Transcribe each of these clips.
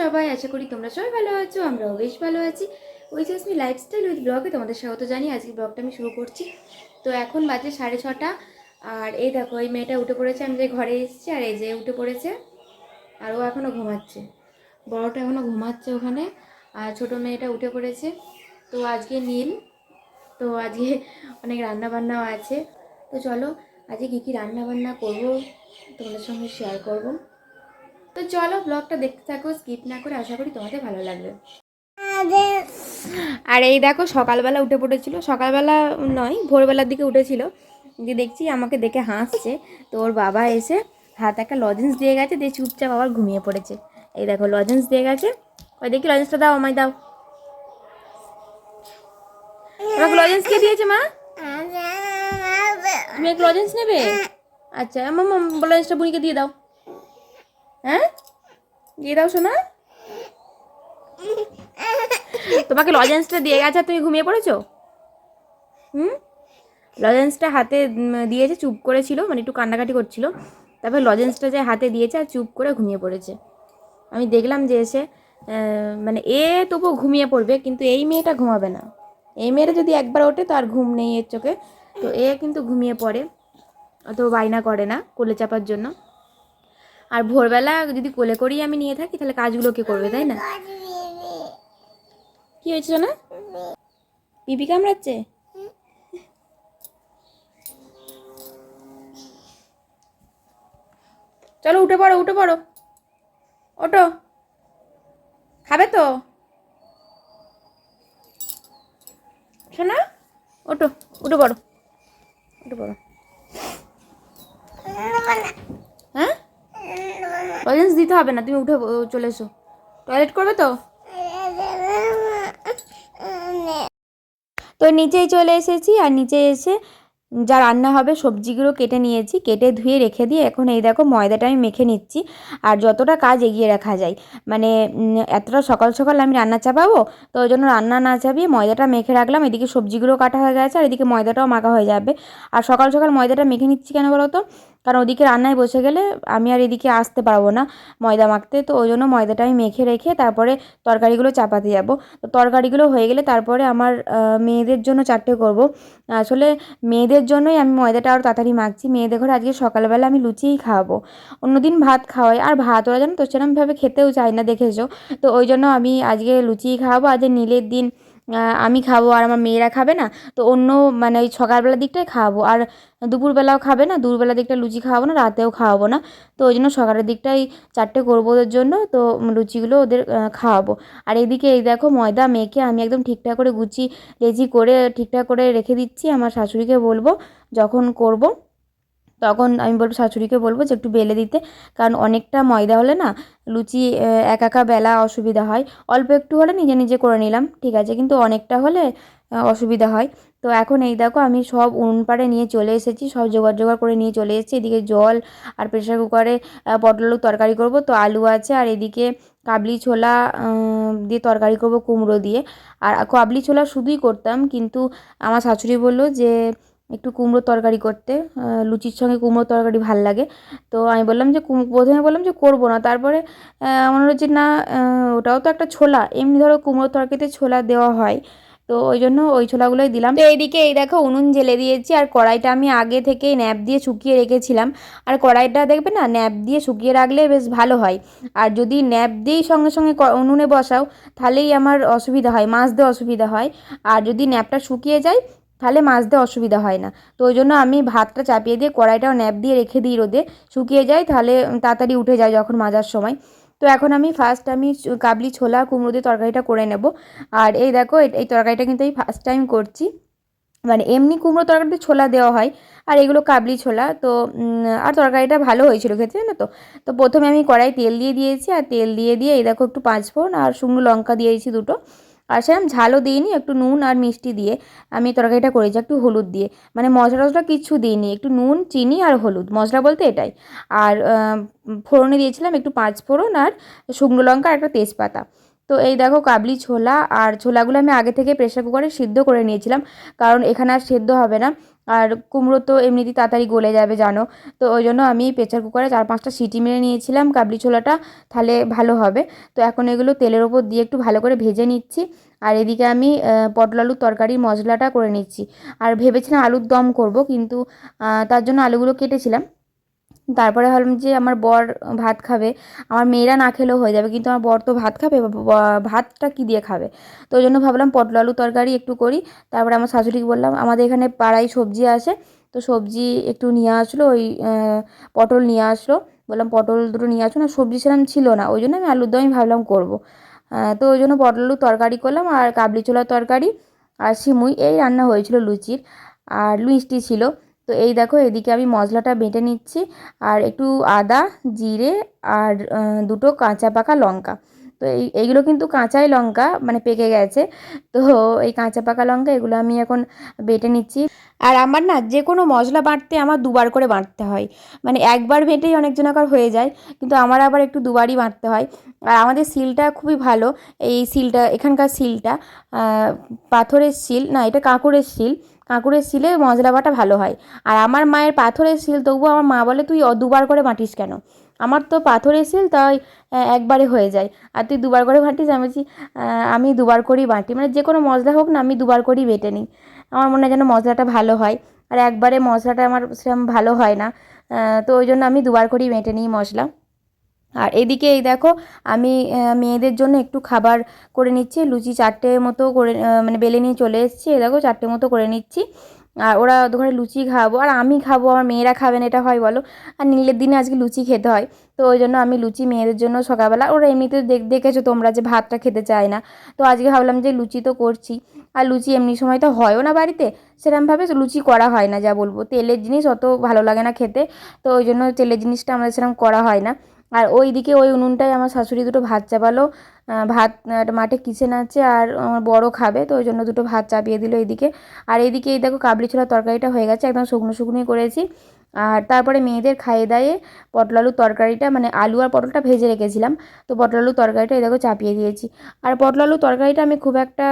সবাই, আশা করি তোমরা সবাই ভালো আছো, আমরাও বেশ ভালো আছি। ওই জাসমি লাইফস্টাইল উইথ ব্লগে তোমাদের স্বাগত জানি আজকে ব্লগটা আমি শুরু করছি। তো এখন বাজে সাড়ে ছটা, আর এই দেখো, এই মেয়েটা উঠে পড়েছে, আমি যে ঘরে এসেছি, আর এই যে উঠে পড়েছে, আর ও এখনও ঘুমাচ্ছে। বড়টা এখনও ঘুমাচ্ছে ওখানে, আর ছোটো মেয়েটা উঠে পড়েছে। তো আজকে নীল, তো আজকে অনেক রান্না বান্নাও আছে। তো চলো, আজকে কী কী রান্নাবান্না করব, তোমাদের সঙ্গে শেয়ার করব। তো চলো ব্লগটা দেখতে থাকো স্কিপ না করে আশা করি তোমাদের ভালো লাগবে। আর এই দেখো সকালবেলা উঠে পড়েছিল, সকালবেলা নয়, ভোরবেলার দিকে উঠেছিল। যে দেখছি আমাকে দেখে হাসছে, তো ওর বাবা এসে হাতে একটা লজেন্স দিয়ে গেছে, দিয়ে চুপচাপ আবার ঘুমিয়ে পড়েছে। এই দেখো লজেন্স দিয়ে গেছে। ওই দেখি লজেন্সটা দাও, আমায় দাও। আমাকে লজেন্স কে দিয়েছে মা? তুমি এক লজেন্স নেবে? আচ্ছা মামা লজেন্সটা বুড়িকে দিয়ে দাও। হ্যাঁ? দিয়ে দাও শোনা তোমাকে লজেন্সটা দিয়ে গেছে, তুমি ঘুমিয়ে পড়েছো? হুম? লজেন্সটা হাতে দিয়েছে, চুপ করেছিল মানে একটু কান্নাকাটি করছিল। তারপর লজেন্সটা যে হাতে দিয়েছে, আর চুপ করে ঘুমিয়ে পড়েছে। আমি দেখলাম যে এসে মানে এ তবুও ঘুমিয়ে পড়বে, কিন্তু এই মেয়েটা ঘুমাবে না। এই মেয়েটা যদি একবার ওঠে, তো আর ঘুম নেই এর চোখে। তো এ কিন্তু ঘুমিয়ে পড়ে, অত বায়না করে না, কোলে চাপার জন্য। আর ভোরবেলা যদি কোলে করেই আমি নিয়ে থাকি, তাহলে কাজগুলো কে করবে, তাই না? কি হয়েছে না পিপি কামড়াচ্ছে? চলো উঠে পড়ো উঠে পড়ো। ওটো খাবে তো? শোনা ওটো উঠে পড়ো। উঠে পড়ো। লজেন্স দিতে হবে না, তুমি উঠে চলে এসো। টয়লেট করবে তো? তো নিচেই চলে এসেছি, আর নিচে এসে যা রান্না হবে সবজিগুলো কেটে নিয়েছি, কেটে ধুয়ে রেখে দিয়ে এখন এই দেখো ময়দাটা আমি মেখে নিচ্ছি, আর যতটা কাজ এগিয়ে রাখা যায়। মানে এতটা সকাল সকাল আমি রান্না চাপাবো, তো ওই জন্য রান্না না চাপিয়ে ময়দাটা মেখে রাখলাম। এদিকে সবজিগুলো কাটা হয়ে গেছে, আর এদিকে ময়দাটাও মাখা হয়ে যাবে। আর সকাল সকাল ময়দাটা মেখে নিচ্ছি কেন বলো তো? কারণ ওদিকে রান্নায় বসে গেলে আমি আর এদিকে আসতে পারব না ময়দা মাখতে। তো ওই জন্য ময়দাটা আমি মেখে রেখে তারপরে তরকারিগুলো চাপাতে যাব। তো তরকারিগুলো হয়ে গেলে তারপরে আমার মেয়েদের জন্য চারটে করব। আসলে মেয়েদের জন্যই আমি ময়দাটা আরও তাড়াতাড়ি মাখছি। মেয়েদের ঘরে আজকে সকালবেলা আমি লুচিই খাওয়াবো। অন্যদিন ভাত খাওয়াই। আর ভাত ওরা জানো তো সেরকমভাবে খেতেও চায় না, দেখেছ? তো ওই জন্য আমি আজকে লুচিই খাওয়াবো। আজকে নীলের দিন আমি খাব আর আমার মেয়েরা খাবে না, তো অন্য মানে ওই সকালবেলার দিকটাই খাওয়াবো আর দুপুরবেলাও খাবে না, দুপুরবেলার দিকটা লুচি খাওয়াবো না, রাতেও খাওয়াবো না। তো ওই জন্য সকালের দিকটাই চারটে করব ওদের জন্য, তো লুচিগুলো ওদের খাওয়াবো। আর এদিকে এই দেখো ময়দা মেখে আমি একদম ঠিকঠাক করে গুছি লেজি করে ঠিকঠাক করে রেখে দিচ্ছি, আমার শাশুড়িকে বলব যখন করব। তখন আমি বলব শাশুড়িকে বলব যে একটু বেলে দিতে। কারণ অনেকটা ময়দা হলে না লুচি একা একা বেলা অসুবিধা হয়। অল্প একটু হলে নিজে নিজে করে নিলাম, ঠিক আছে? কিন্তু অনেকটা হলে অসুবিধা হয়। তো এখন এই দেখো আমি সব উনুন পাড়ে নিয়ে চলে এসেছি, সব জোগাড় জোগাড় করে নিয়ে চলে এসেছি। এদিকে জল আর প্রেশার কুকারে পটল তরকারি করব, তো আলু আছে আর এদিকে কাবলি ছোলা দিয়ে তরকারি করব কুমড়ো দিয়ে। আর কাবলি ছোলা শুধুই করতাম, কিন্তু আমার শাশুড়ি বলল যে একটু কুমড়োর তরকারি করতে লুচির সঙ্গে কুমড়োর তরকারি ভালো লাগে। তো আমি বললাম যে প্রথমে বললাম যে করব না। তারপরে হলো যে না ওটাও তো একটা ছোলা। এমনি ধরো কুমড়োর তরকারিতে ছোলা দেওয়া হয়। তো ওই জন্য ওই ছোলাগুলোই দিলাম। তো এইদিকে এই দেখো উনুন জেলে দিয়েছি আর কড়াইটা আমি আগে থেকেই ন্যাপ দিয়ে শুকিয়ে রেখেছিলাম। আর কড়াইটা দেখবে না, ন্যাপ দিয়ে শুকিয়ে রাখলে বেশ ভালো হয়। আর যদি ন্যাপ দিয়েই সঙ্গে সঙ্গে উনুনে বসাও, তাহলেই আমার অসুবিধা হয়, মাছ মাছতে অসুবিধা হয়। আর যদি ন্যাপটা শুকিয়ে যায় তাহলে মাছতে অসুবিধা হয় না। তো ওই জন্য আমি ভাতটা চাপিয়ে দিয়ে কড়াইটাও ন্যাপ দিয়ে রেখে দিই রোদে। শুকিয়ে যায় তাহলে তাড়াতাড়ি উঠে যায় যখন মাজার সময়। তো এখন আমি ফার্স্ট আমি কাবলি, ছোলা, কুমড়ো দিয়ে তরকারিটা করে নেব। আর এই দেখো এই- তরকারিটা কিন্তু আমি ফার্স্ট টাইম করছি। মানে এমনি কুমড়ো তরকারিতে ছোলা দেওয়া হয়, আর এগুলো কাবলি ছোলা। তো আর তরকারিটা ভালো হয়েছিল খেতে, জানো তো? তো প্রথমে আমি কড়াই তেল দিয়ে দিয়েছি, আর তেল দিয়ে দিয়ে এই দেখো একটু পাঁচ পাঁচফোড়ন আর শুকনো লঙ্কা দিয়েছি দুটো। আর সেরকম ঝালও দিইনি, একটু নুন আর মিষ্টি দিয়ে। আমি তরকারিটা করেছি একটু হলুদ দিয়ে। মানে মশলা টসলা কিচ্ছু দিইনি, একটু নুন, চিনি আর হলুদ, মশলা বলতে এটাই। আর ফোড়নে দিয়েছিলাম একটু পাঁচ ফোড়ন আর শুকনো লঙ্কা আর একটা তেজপাতা। তো এই দেখো কাবলি ছোলা, আর ছোলাগুলো আমি আগে থেকে প্রেশার কুকারে সিদ্ধ করে নিয়েছিলাম, কারণ এখানে আর সেদ্ধ হবে না। আর কুমড়ো তো এমনিতেই তাড়াতাড়ি গলে যাবে, জানো। তো ওই জন্য আমি প্রেসার কুকারে চার পাঁচটা সিটি মেরে নিয়েছিলাম, কাবলি ছোলাটা, তাহলে ভালো হবে। তো এখন এগুলো তেলের ওপর দিয়ে একটু ভালো করে ভেজে নিচ্ছি। আর এদিকে আমি পটল আলুর তরকারির মশলাটা করে নিচ্ছি। আর ভেবেছিলাম আলুর দম করব, কিন্তু তার জন্য আলুগুলো কেটেছিলাম। তারপরে ভাবলাম যে আমার বর ভাত খাবে। আমার মেয়েরা না খেলেও হয়ে যাবে, কিন্তু আমার বর তো ভাত খাবে ভাতটা কী দিয়ে খাবে? তো ওই জন্য ভাবলাম পটল আলু তরকারি একটু করি। তারপরে আমার শাশুড়িকে বললাম, আমাদের এখানে পাড়ায় সবজি আসে তো সবজি একটু নিয়ে আসলো, ওই পটল নিয়ে আসলো। বললাম, পটল দুটো নিয়ে আসো, না, সবজি সেরকম ছিল না, ওই জন্য আমি আলুর দমই ভাবলাম করব। তো ওই জন্য পটল আলু তরকারি করলাম, আর কাবলি ছোলার তরকারি, আর সিমুই, এই রান্না হয়েছিল লুচির, আর মিষ্টি ছিল। তো এই দেখো, এদিকে আমি মশলাটা বেটে নিচ্ছি। আর একটু আদা, জিরে আর দুটো কাঁচা পাকা লঙ্কা। তো এই, এইগুলো কিন্তু কাঁচাই লঙ্কা মানে পেকে গেছে। তো এই কাঁচা পাকা লঙ্কা, এগুলো আমি এখন বেটে নিচ্ছি। আর আমার না যে কোনো মশলা বাঁটতে আমার দুবার করে বাটতে হয়। মানে একবার বেটেই অনেকজনাকার হয়ে যায়, কিন্তু আমার আবার একটু দুবারই বাটতে হয়। আর আমাদের শিলটা খুবই ভালো। এই শিলটা এখানকার শিলটা পাথরের শিল না, এটা কাঁকুরের শিল কাঁকুরের শিলে মশলা বাটা ভালো হয়। আর আমার মায়ের পাথরের শিল, তবুও আমার মা বলে, তুই দুবার করে বাটিস কেন? আমার তো পাথরের শিল, তাই একবারে হয়ে যায়। আর তুই দুবার করে বাটিস, আমি বলছি আমি দুবার করেই বাটি। মানে যে কোনো মশলা হোক না, আমি দুবার করেই বেটে নিই। আমার মনে হয় যেন মশলাটা ভালো হয়। আর একবারে মশলাটা আমার সেরকম ভালো হয় না। তো ওই জন্য আমি দুবার করেই বেটে নিই মশলা আর এদিকে এই দেখো, আমি মেয়েদের জন্য একটু খাবার করে নিচ্ছি, লুচি চারটে মতো করে মানে বেলে নিয়ে চলে এসেছি, এই দেখো চারটে মতো করে নিচ্ছি। আর ওরা ওখানে লুচি খাব, আর আমি খাব, আমার মেয়েরা খাবেন এটা হয় বলো। আর নীলের দিনে আজকে লুচি খেতে হয়, তো ওই জন্য আমি লুচি মেয়েদের জন্য সকালবেলা, ওরা এমনিতে দেখ, দেখেছ তোমরা যে ভাতটা খেতে চায় না। তো আজকে ভাবলাম যে লুচি তো করছি, আর লুচি এমনি সময় তো হয়ও না বাড়িতে সেরকমভাবে লুচি করা হয় না, যা বলব। তেলের জিনিস অত ভালো লাগে না খেতে, তো ওই জন্য তেলের জিনিসটা আমাদের সেরকম করা হয় না। আর ওই দিকে ওই উনুনটায় আমার শাশুড়ি দুটো ভাত চাপালো। ভাত মাঠে কিচেন আছে আর আমার বড় খাবে, তো ওই জন্য দুটো ভাত চাপিয়ে দিল এইদিকে আর এইদিকে এই দেখো কাবলি ছোলার তরকারিটা হয়ে গেছে, একদম শুকনো শুকনোই করেছি। আর তারপরে মেয়েদের খাইয়ে দায়ে পটল আলুর তরকারিটা মানে আলু আর পটলটা ভেজে রেখেছিলাম। তো পটল আলুর তরকারিটা এই দেখো চাপিয়ে দিয়েছি। আর পটল আলুর তরকারিটা আমি খুব একটা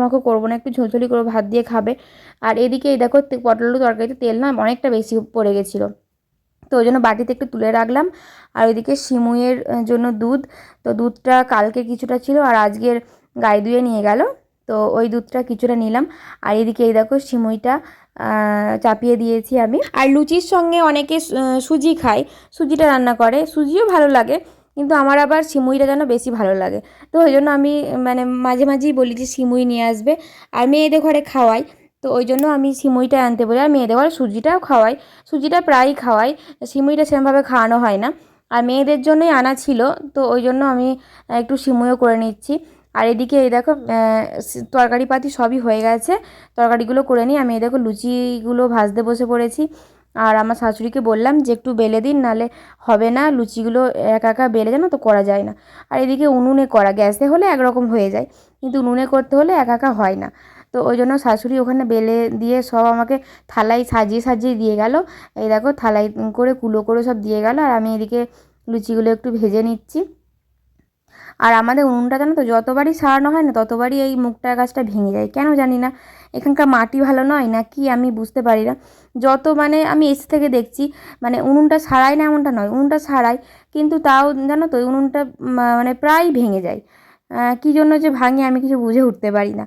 মাখো করব না, একটু ঝোলঝলি করব, ভাত দিয়ে খাবে। আর এদিকে এই দেখো পটল আলুর তরকারিতে তেল না অনেকটা বেশি পড়ে গেছিল। তো ওই জন্য বাটিতে একটু তুলে রাখলাম। আর ওইদিকে সিমুইয়ের জন্য দুধ। তো দুধটা কালকে কিছুটা ছিল আর আজকের গায়ে ধুয়ে নিয়ে গেল। তো ওই দুধটা কিছুটা নিলাম। আর এদিকে এই দেখো সিমুইটা চাপিয়ে দিয়েছি আমি। আর লুচির সঙ্গে অনেকে সুজি খায়। সুজিটা রান্না করে। সুজিও ভালো লাগে। কিন্তু আমার আবার সিমুইটা যেন বেশি ভালো লাগে। তো ওই জন্য আমি মানে মাঝে মাঝেই বলি যে সিমুই নিয়ে আসবে। আর মেয়েদের ঘরে খাওয়াই। তো ওই জন্য আমি সিমুইটা আনতে বলি আর মেয়েদের বলে সুজিটাও খাওয়াই। সুজিটা প্রায়ই খাওয়াই। সিমুইটা সেরকমভাবে খাওয়ানো হয় না। আর মেয়েদের জন্যই আনা ছিল, তো ওই জন্য আমি একটু সিমুইও করে নিচ্ছি। আর এদিকে এই দেখো তরকারি পাতি সবই হয়ে গেছে। তরকারিগুলো করে নিই আমি এই দেখো লুচিগুলো ভাজতে বসে পড়েছি। আর আমার শাশুড়িকে বললাম যে একটু বেলে দিন, নালে হবে না, লুচিগুলো একা একা বেলে জানো তো করা যায় না। আর এদিকে উনুনে করা, গ্যাসে হলে একরকম হয়ে যায়। কিন্তু উনুনে করতে হলে একা একা হয় না। তো ওই জন্য শাশুড়ি ওখানে বেলে দিয়ে সব আমাকে থালায় সাজিয়ে সাজিয়ে দিয়ে গেল। এই দেখো থালায় করে, কুলো করে সব দিয়ে গেল। আর আমি এদিকে লুচিগুলো একটু ভেজে নিচ্ছি। আর আমাদের উনুনটা জানো তো, যতবারই সারানো হয় না, ততবারই এই মুখটা গাছটা ভেঙে যায়। কেন জানি না, এখানকার মাটি ভালো নয় না কি আমি বুঝতে পারি না। যত মানে আমি এসে থেকে দেখছি মানে উনুনটা সারাই না এমনটা নয়, উনুনটা সারাই কিন্তু তাও জানো তো উনুনটা মানে প্রায় ভেঙে যায়। কী জন্য যে ভাঙে আমি কিছু বুঝে উঠতে পারি না।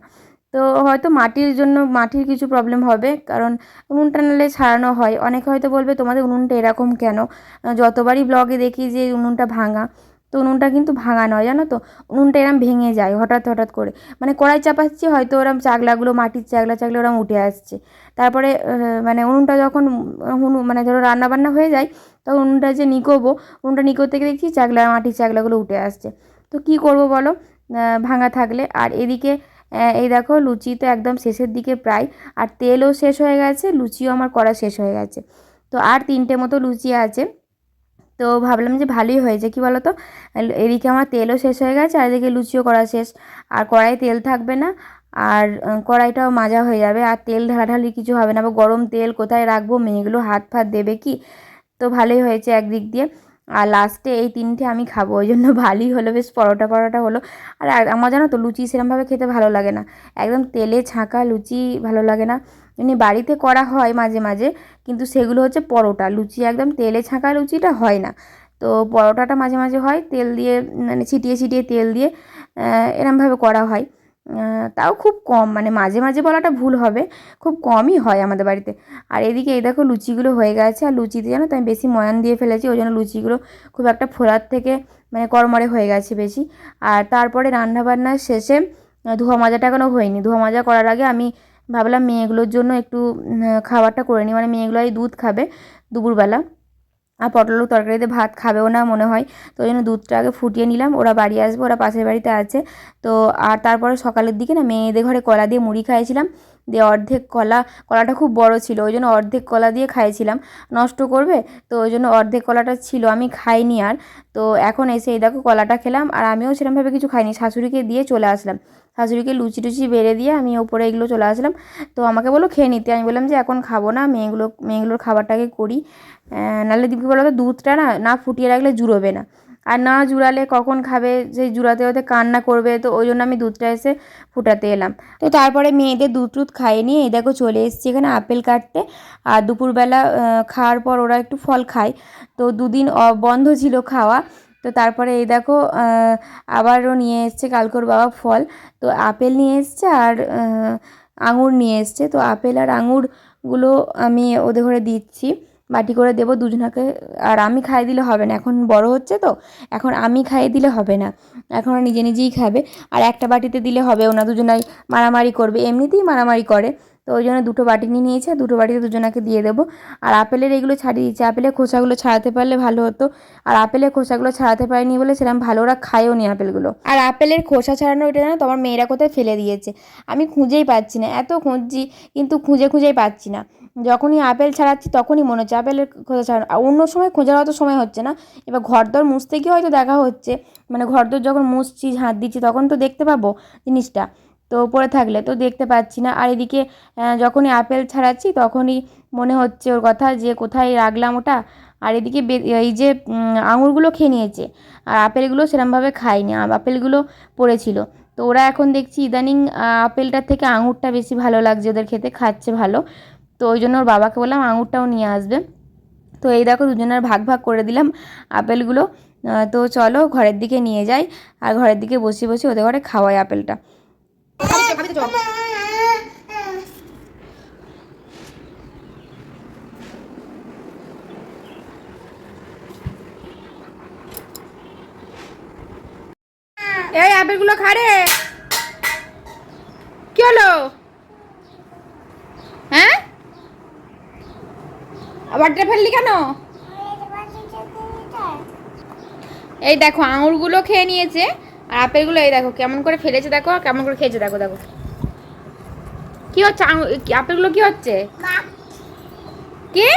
তো হয়তো মাটির জন্য মাটির কিছু প্রবলেম হবে, কারণ উনুনটা নালে ছাড়ানো হয়। অনেকে হয়তো বলবে, তোমাদের উনুনটা এরকম কেন? যতবারই ব্লগে দেখি যে উনুনটা ভাঙা, তো উনুনটা কিন্তু ভাঙা নয়, জানো তো? উনুনটা এরম ভেঙে যায় হঠাৎ হঠাৎ করে। মানে কড়াই চাপাচ্ছি, হয়তো ওরম চাগলাগুলো মাটির চাগলা চাগলা ওরম উঠে আসছে। তারপরে মানে উনুনটা যখন মানে ধরো রান্না বান্না হয়ে যায় তখন উনুনটা যে নিকোবো, উনুনটা নিকোতে থেকে দেখছি চাগলা মাটির চাগলাগুলো উঠে আসছে। তো কী করব বলো? ভাঙা থাকলে। আর এদিকে এই দেখো লুচি তো একদম শেষের দিকে প্রায়, আর তেলও শেষ হয়ে গেছে, লুচিও আমার করা শেষ হয়ে গেছে। তো আর তিনটে মতো লুচি আছে। তো ভাবলাম যে ভালোই হয়েছে, কি বলো তো এদিকে আমার তেলও শেষ হয়ে গেছে, আর এদিকে লুচিও করা শেষ। আর কড়াই তেল থাকবে না, আর কড়াইটাও মাজা হয়ে যাবে, আর তেল ঢালাঢালি কিছু হবে না। বা গরম তেল কোথায় রাখব, মেয়েগুলো হাত ফাত দেবে কি? তো ভালোই হয়েছে একদিক দিয়ে। আর লাস্টে এই তিনটে আমি খাব, ওই জন্য ভালোই হলো, বেশ পরোটা পরোটা হলো। আর আমার জানো তো, লুচি সেরমভাবে খেতে ভালো লাগে না। একদম তেলে ছাঁকা লুচি ভালো লাগে না। এমনি বাড়িতে করা হয় মাঝে মাঝে, কিন্তু সেগুলো হচ্ছে পরোটা। লুচি একদম তেলে ছাঁকা লুচিটা হয় না। তো পরোটাটা মাঝে মাঝে হয়, তেল দিয়ে মানে ছিটিয়ে ছিটিয়ে তেল দিয়ে এরমভাবে করা হয়। তাও খুব কম মানে মাঝে মাঝে বলাটা ভুল হবে, খুব কমই হয় আমাদের বাড়িতে। আর এদিকে এই দেখো লুচিগুলো হয়ে গেছে, আর লুচিতে জানো তো আমি বেশি ময়ান দিয়ে ফেলেছি, ওই জন্য লুচিগুলো খুব একটা ফোলার থেকে মানে কড়মড়ে হয়ে গেছে বেশি। আর তারপরে রান্নাবান্নার শেষে ধোয়া মাজাটা এখনও হয়নি। ধোয়া মাজা করার আগে আমি ভাবলাম মেয়েগুলোর জন্য একটু খাবারটা করে নিই মানে মেয়েগুলো এই দুধ খাবে দুপুরবেলা। আর পটল তরকারিতে ভাত খাবেও না মনে হয়। তো ওই জন্য দুধটা আগে ফুটিয়ে নিলাম। ওরা বাড়ি আসবে, ওরা পাশের বাড়িতে আছে। তো আর তারপরে সকালের দিকে না মেয়েদের ঘরে কলা দিয়ে মুড়ি খাইয়েছিলাম। দিয়ে অর্ধেক কলা, কলাটা খুব বড় ছিল, ওই জন্য অর্ধেক কলা দিয়ে খাইয়েছিলাম নষ্ট করবে? তো ওই জন্য অর্ধেক কলাটা ছিল, আমি খাইনি আর। তো এখন এসে এই দেখো কলাটা খেলাম, আর আমিও সেরকমভাবে কিছু খাইনি, শাশুড়িকে দিয়ে চলে আসলাম। শাশুড়িকে লুচি টুচি বেড়ে দিয়ে আমি ওপরে এগুলো চলে আসলাম। তো আমাকে বলো খেয়ে নিতে। আমি বললাম যে, এখন খাব না, মেয়েগুলো, মেয়েগুলোর খাবারটাকে করি। নাহলে কী বলো তো দুধটা না না ফুটিয়ে রাখলে জুড়োবে না। আর না জুড়ালে কখন খাবে, সেই জুড়াতে হতে কান্না করবে, তো ওই জন্য আমি দুধটা এসে ফুটাতে এলাম। তো তারপরে মেয়েদের দুধ টুধ খাইয়ে নিয়ে এই দেখো চলে এসেছি এখানে আপেল কাটতে। আর দুপুরবেলা খাওয়ার পর ওরা একটু ফল খায়। তো দুদিন বন্ধ ছিল খাওয়া। তো তারপরে এই দেখো আবারও নিয়ে এসছে কালকোর বাবা ফল। তো আপেল নিয়ে এসছে আর আঙুর নিয়ে এসছে। তো আপেল আর আঙুরগুলো আমি ওদের ঘরে দিচ্ছি। বাটি করে দেবো দুজনাকে। আর আমি খাইয়ে দিলে হবে না। এখন বড় হচ্ছে তো, এখন আমি খাইয়ে দিলে হবে না। এখন নিজে নিজেই খাবে। আর একটা বাটিতে দিলে হবে, ওনা দুজনাই মারামারি করবে। এমনিতেই মারামারি করে। তো ওই জন্য দুটো বাটি নিয়ে নিয়েছে, দুটো বাটিতে দুজনাকে দিয়ে দেবো। আর আপেলের এগুলো ছাড়িয়ে দিচ্ছে আপেলের খোসাগুলো ছাড়াতে পারলে ভালো হতো। আর আপেলের খোসাগুলো ছাড়াতে পারেনি বলে সেরকম ভালো ওরা খায়ও নি আপেলগুলো। আর আপেলের খোসা ছাড়ানো ওইটা জানো তোমার মেয়েরা কোথায় ফেলে দিয়েছে? আমি খুঁজেই পাচ্ছি না। এত খুঁজছি, কিন্তু খুঁজে খুঁজেই পাচ্ছি না। যখনই আপেল ছাড়াচ্ছি তখনই মনে হচ্ছে আপেলের খোঁজা ছাড়ানো অন্য সময় খোঁজার অত সময় হচ্ছে না। এবার ঘরদর মুছতে গিয়ে হয়তো দেখা হচ্ছে। মানে ঘরদর যখন মুছছি, ঝাঁট দিচ্ছি, তখন তো দেখতে পাবো জিনিসটা। তো পড়ে থাকলে তো দেখতে পাচ্ছি না। আর এদিকে যখনই আপেল ছাড়াচ্ছি তখনই মনে হচ্ছে ওর কথা যে কোথায় রাখলাম ওটা। আর এদিকে এই যে আঙুরগুলো খেয়ে নিয়েছে। আর আপেলগুলো সেরমভাবে খায়নি আপেলগুলো পড়েছিল। তো ওরা এখন দেখছি ইদানিং আপেলটার থেকে আঙুরটা বেশি ভালো লাগছে। ওদের খেতে খাচ্ছে ভালো। তো ওই জন্য ওর বাবাকে বললাম, আঙুরটাও নিয়ে আসবে। তো এই দেখো দুজনের ভাগ ভাগ করে দিলাম আপেলগুলো। তো চলো ঘরের দিকে নিয়ে যাই আর ঘরের দিকে বসে বসে ওদের ঘরে খাওয়াই আপেলটা। এই আপেলগুলো খারে কি হলো? হ্যাঁ? আবারটা ফেললি কেন? এই দেখো আঙুরগুলো খেয়ে নিয়েছে আর আপেলগুলো এই দেখো কেমন করে ফেলেছে দেখো কেমন করে খেয়েছে দেখো দেখো। কি হচ্ছে আপেলগুলো কি হচ্ছে? কি?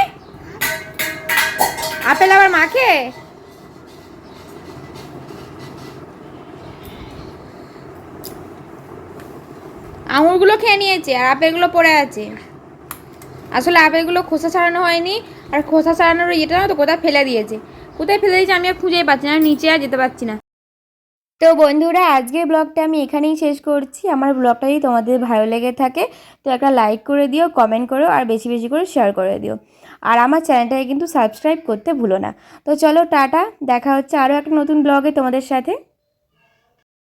আপেল আবার মাখে? আঙুরগুলো খেয়ে নিয়েছে আর আপেলগুলো পড়ে আছে। আসলে আপেলগুলো খোসা ছাড়ানো হয়নি, আর খোসা ছাড়ানোর ইয়েটা তো কোথায় ফেলে দিয়েছে? কোথায় ফেলে দিয়েছে আমি আর খুঁজেই পাচ্ছি না নিচে আর যেতে পারছি না। তো বন্ধুরা, আজকের ব্লগটা আমি এখানেই শেষ করছি। আমার ব্লগটা যদি তোমাদের ভালো লেগে থাকে, তো একটা লাইক করে দিও, কমেন্ট করো, আর বেশি বেশি করে শেয়ার করে দিও। আর আমার চ্যানেলটাকে কিন্তু সাবস্ক্রাইব করতে ভুলো না। তো চলো টাটা, দেখা হচ্ছে আরও একটা নতুন ব্লগে তোমাদের সাথে।